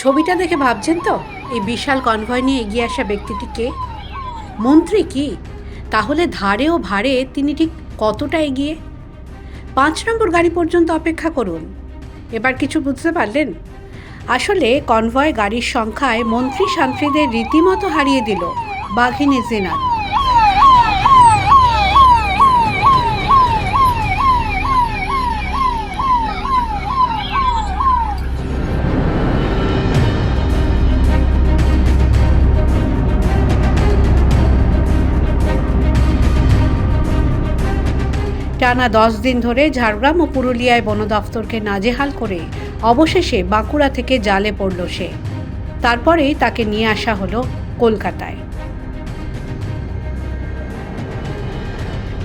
ছবিটা দেখে ভাবছেন তো? এই বিশাল কনভয় নিয়ে এগিয়ে আসা ব্যক্তিটি কে? মন্ত্রী কি? তাহলে ধারে ও ভারে তিনি ঠিক কতটা এগিয়ে? পাঁচ নম্বর গাড়ি পর্যন্ত অপেক্ষা করুন। এবার কিছু বুঝতে পারলেন? আসলে কনভয় গাড়ির সংখ্যায় মন্ত্রী শান্ত্রীদের রীতিমতো হারিয়ে দিল, বাঘিনী জিনাত টানা দশ দিন ধরে ঝাড়গ্রাম ও পুরুলিয়ায় বন দফতরকে নাজেহাল করে অবশেষে বাঁকুড়া থেকে জালে পড়ল সে। তারপরেই তাকে নিয়ে আসা হলো কলকাতায়।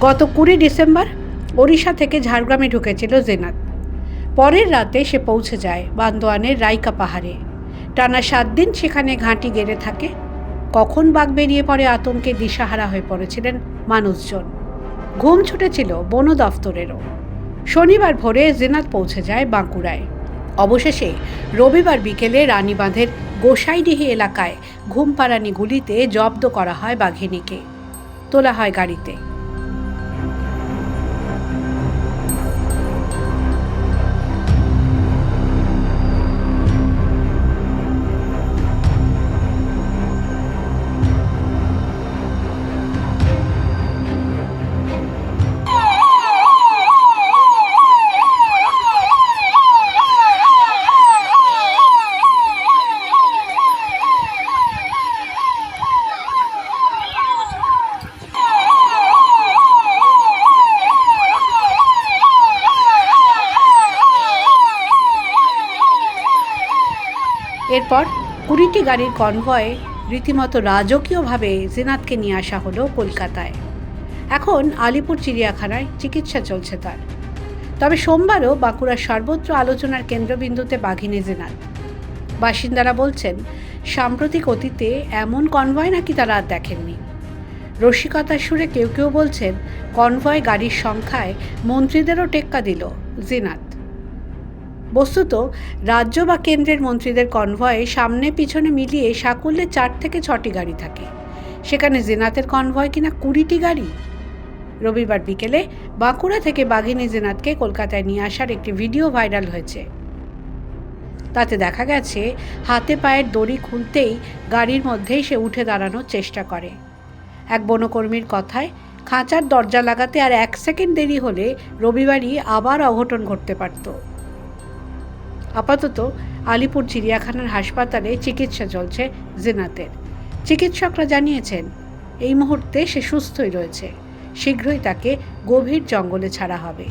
গত কুড়ি ডিসেম্বর ওড়িশা থেকে ঝাড়গ্রামে ঢুকেছিল জেনাত। পরের রাতে সে পৌঁছে যায় বান্দোয়ানের রাইকা পাহাড়ে। টানা সাত দিন সেখানে ঘাঁটি গেড়ে থাকে। কখন বাঘ বেরিয়ে পড়ে আতঙ্কে দিশাহারা হয়ে পড়েছিলেন মানুষজন। ঘুম ছুটেছিল বন দফতরেরও। শনিবার ভোরে জেনাত পৌঁছে যায় বাঁকুড়ায়। অবশেষে রবিবার বিকেলে রানীবাঁধের গোসাইডিহি এলাকায় ঘুমপাড়ানি গুলিতে জব্দ করা হয় বাঘিনীকে। তোলা হয় গাড়িতে। এরপর কুড়িটি গাড়ির কনভয়ে রীতিমতো রাজকীয়ভাবে জেনাতকে নিয়ে আসা হলো কলকাতায়। এখন আলিপুর চিড়িয়াখানায় চিকিৎসা চলছে তার। তবে সোমবারও বাঁকুড়ার সর্বত্র আলোচনার কেন্দ্রবিন্দুতে বাঘিনী জেনাত। বাসিন্দারা বলছেন, সাম্প্রতিক অতীতে এমন কনভয় নাকি তারা আর দেখেননি। রসিকতার সুরে কেউ কেউ বলছেন, কনভয় গাড়ির সংখ্যায় মন্ত্রীদেরও টেক্কা দিল জিনাত। বস্তুত, রাজ্য বা কেন্দ্রের মন্ত্রীদের কনভয়ে সামনে পিছনে মিলিয়ে সাকুল্যে চার থেকে ছটি গাড়ি থাকে। সেখানে জেনাতের কনভয় কিনা কুড়িটি গাড়ি? রবিবার বিকেলে বাঁকুড়া থেকে বাঘিনী জেনাতকে কলকাতায় নিয়ে আসার একটি ভিডিও ভাইরাল হয়েছে। তাতে দেখা গেছে, হাতে পায়ের দড়ি খুলতেই গাড়ির মধ্যেই সে উঠে দাঁড়ানোর চেষ্টা করে। এক বনকর্মীর কথায়, খাঁচার দরজা লাগাতে আর এক সেকেন্ড দেরি হলে রবিবারই আবার অঘটন ঘটতে পারত। আপাতত আলিপুর চিড়িয়াখানার হাসপাতালে চিকিৎসা চলছে জেনাতের। চিকিৎসকরা জানিয়েছেন, এই মুহূর্তে সে সুস্থই রয়েছে। শীঘ্রই তাকে গভীর জঙ্গলে ছাড়া হবে।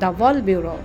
The wall bureau.